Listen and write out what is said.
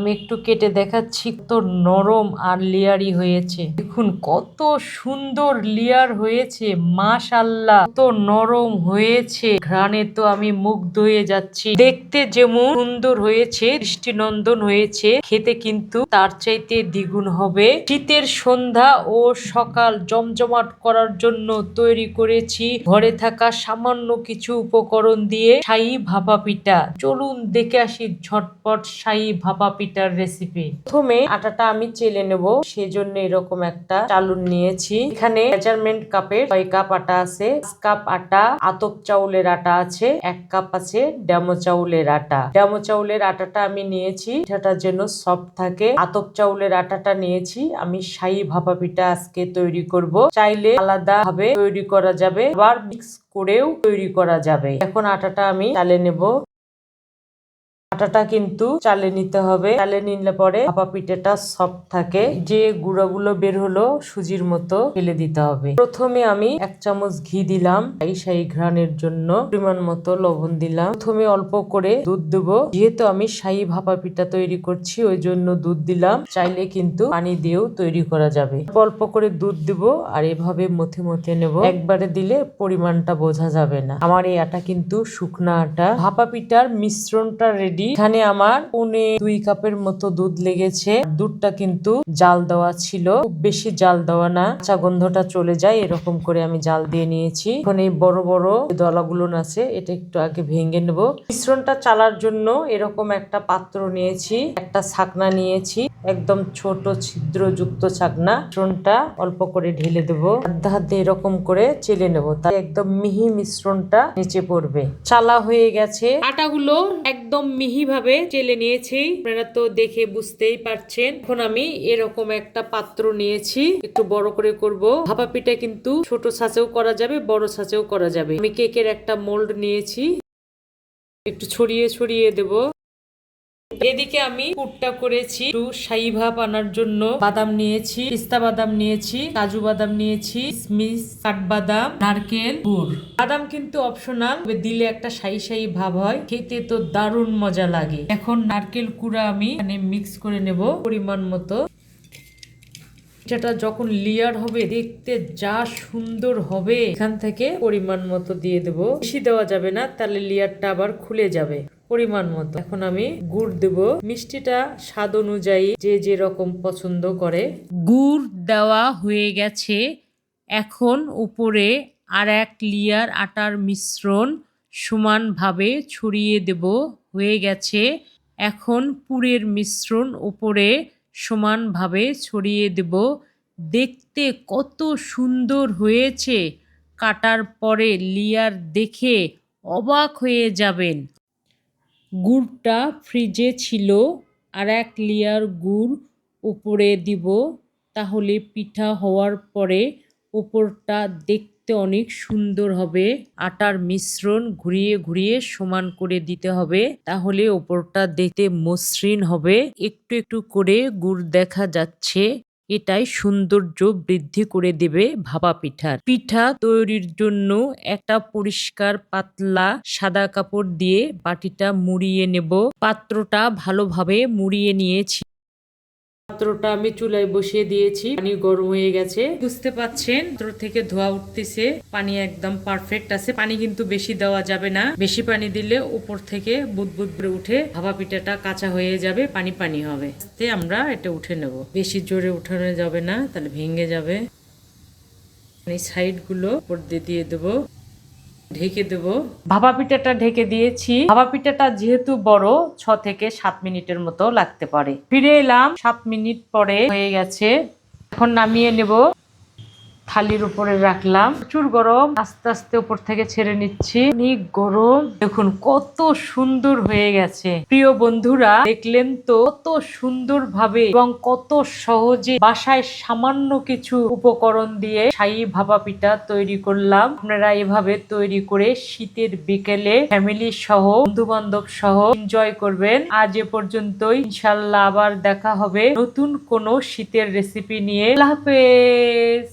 আমি একটু কেটে দেখাচ্ছি তো নরম আর লেয়ারি হয়েছে। দেখুন, কত সুন্দর লেয়ার হয়েছে মাশাল্লাহ তো নরম হয়েছে। ঘ্রাণে তো আমি মুগ্ধ হয়ে যাচ্ছি। দেখতে যেমন সুন্দর হয়েছে, দৃষ্টিনন্দন হয়েছে। খেতে কিন্তু তার চাইতে দ্বিগুণ হবে। শীতের সন্ধ্যা ও সকাল জমজমাট করার জন্য তৈরি করেছি ঘরে থাকা সামান্য কিছু উপকরণ দিয়ে শাহী ভাপা পিঠা। চলুন দেখে আসি ঝটপট শাহী ভাপা পিঠার রেসিপি প্রথমে আটাটা আমি চেলে নেব। সেজন্য এরকম একটা চালুন নিয়েছি। এখানে মেজারমেন্ট কাপের ছয় কাপ আটা আছে। কাপ আটা, আতপ চাউলের আটা আছে। এক কাপ আছে ড্যামো চাউলের আটা। ড্যামো চাউলের আটাটা আমি নিয়েছি। সেটার যেন সফট থাকে। আতপ চাউলের আটাটা নিয়েছি। আমি শাহী ভাপা পিঠা আজকে তৈরি করব। চাইলে আলাদা ভাবে তৈরি করা যাবে। আবার মিক্স করেও তৈরি করা যাবে। এখন আটাটা আমি চালে নেব। আটাটা কিন্তু চালে নিতে হবে। চালে নিলে পরে ভাপা পিঠাটা সফট থাকে। যে গুঁড়াগুলো বের হলো সুজির মতো ফেলে দিতে হবে। প্রথমে আমি এক চামচ ঘি দিলাম। এই শাহী ঘ্রাণের জন্য পরিমাণ মতো লবণ দিলাম। প্রথমে অল্প করে দুধ দেবো। যেহেতু আমি শাহী ভাপা পিঠা তৈরি করছি, ওই জন্য দুধ দিলাম। চাইলে কিন্তু পানি দিয়েও তৈরি করা যাবে। অল্প করে দুধ দিব আর এভাবে মথে মথে নেব। একবারে দিলে পরিমাণটা বোঝা যাবে না। আমার এই আটা কিন্তু শুকনা আটা। ভাপা পিঠার মিশ্রণটা রেডি এখানে আমার পৌনে দুই কাপের মতো দুধ লেগেছে। দুধটা কিন্তু জাল দেওয়া ছিল। খুব বেশি জাল দেওয়া না। কাঁচা গন্ধটা চলে যায়, এরকম করে আমি জাল দিয়ে নিয়েছি। এখন এই বড় বড় দলাগুলো আছে, এটা একটু আগে ভেঙে নেব। মিশ্রণটা চালার জন্য এরকম একটা পাত্র নিয়েছি, একটা ছাকনা নিয়েছি। একদম ছোট ছিদ্রযুক্ত ছাকনা। মিশ্রণটা অল্প করে ঢেলে দেবো। হাতে হাতে এরকম করে চেলে নেব। তাই একদম মিহি মিশ্রণটা নিচে পড়বে। চালা হয়ে গেছে। আটাগুলো একদম মিহি ভাবে চেলে নিয়েছি, আপনারা তো দেখে বুঝতেই পারছেন। এখন আমি এরকম একটা পাত্র নিয়েছি, একটু বড় করে করব। ভাপা পিঠা কিন্তু ছোট ছাঁচেও করা যাবে, বড় ছাঁচেও করা যাবে। আমি কেকের একটা মোল্ড নিয়েছি, একটু ছড়িয়ে ছড়িয়ে দেব। এদিকে আমি পুরটা করেছি, একটু শাহী ভাব আনার জন্য বাদাম নিয়েছি পিস্তা বাদাম নিয়েছি, কাজু বাদাম নিয়েছি কিশমিশ কাঠবাদাম, নারকেল, গুড়। বাদাম কিন্তু অপশনাল দিলে একটা শাহী শাহী ভাব হয়, খেতে তো দারুণ মজা লাগে। এখন নারকেল কুড়া আমি মানে মিক্স করে নেব পরিমাণ মতো। পিঠাটা যখন লেয়ার হবে, দেখতে যা সুন্দর হবে, এখান থেকে পরিমাণ মতো দিয়ে দেবো। বেশি দেওয়া যাবে না, তাহলে লেয়ারটা আবার খুলে যাবে। পরিমাণ মতো। এখন আমি গুড় দেব। মিষ্টিটা স্বাদ অনুযায়ী যে যে রকম পছন্দ করে। গুড় দেওয়া হয়ে গেছে। এখন উপরে আর এক লেয়ার আটার মিশ্রণ সমানভাবে ছড়িয়ে দেব। হয়ে গেছে। এখন পুরের মিশ্রণ উপরে সমানভাবে ছড়িয়ে দেব। দেখতে কত সুন্দর হয়েছে। কাটার পরে লেয়ার দেখে অবাক হয়ে যাবেন। গুড়টা ফ্রিজে ছিল, আর এক লেয়ার গুড় উপরে দিব। তাহলে পিঠা হওয়ার পরে উপরটা দেখতে অনেক সুন্দর হবে। আটার মিশ্রণ ঘুরিয়ে ঘুরিয়ে সমান করে দিতে হবে। তাহলে ওপরটা দেখতে মসৃণ হবে। একটু একটু করে গুড় দেখা যাচ্ছে। এটাই সৌন্দর্য বৃদ্ধি করে দেবে ভাপা পিঠার পিঠা তৈরির জন্য একটা পরিষ্কার, পাতলা, সাদা কাপড় দিয়ে বাটিটা মুড়িয়ে নেব। পাত্রটা ভালোভাবে মুড়িয়ে নিয়েছি। পাত্রটা আমি চুলায় বসিয়ে দিয়েছি। পানি গরম হয়ে গেছে। বুঝতে পাচ্ছেন? পাত্র থেকে ধোয়া উঠতেছে। পানি একদম পারফেক্ট আছে। পানি কিন্তু বেশি দেওয়া যাবে না। বেশি পানি দিলে উপর থেকে বুদবুদ করে উঠে ভাপা পিঠাটা কাঁচা হয়ে যাবে, পানি পানি হবে। তে আমরা এটা উঠে নেব। বেশি জোরে উঠানো যাবে না, তাহলে ভেঙে যাবে। সাইডগুলো উপর দিয়ে দিয়ে দেবো। ঢেকে দেব। ভাপা পিঠাটা ঢেকে দিয়েছি। ভাপা পিঠাটা যেহেতু বড়, ছ থেকে সাত মিনিটের মতো লাগতে পারে। ফিরে এলাম, সাত মিনিট পরে হয়ে গেছে। এখন নামিয়ে নেব। থালির উপরে রাখলাম। প্রচুর গরম। আস্তে আস্তে উপর থেকে ছেড়ে নিচ্ছি। অনেক গরম। দেখুন, কত সুন্দর হয়ে গেছে। প্রিয় বন্ধুরা, দেখলেন তো কত সুন্দর ভাবে এবং কত সহজে বাসায় সামান্য কিছু উপকরণ দিয়ে শাহী ভাপা পিঠা তৈরি করলাম। আপনারা এভাবে তৈরি করে শীতের বিকেলে ফ্যামিলি সহ বন্ধু বান্ধব সহ এনজয় করবেন। আজ এ পর্যন্তই। ইনশাল্লাহ আবার দেখা হবে নতুন কোনো শীতের রেসিপি নিয়ে। আল্লাহ হাফেজ!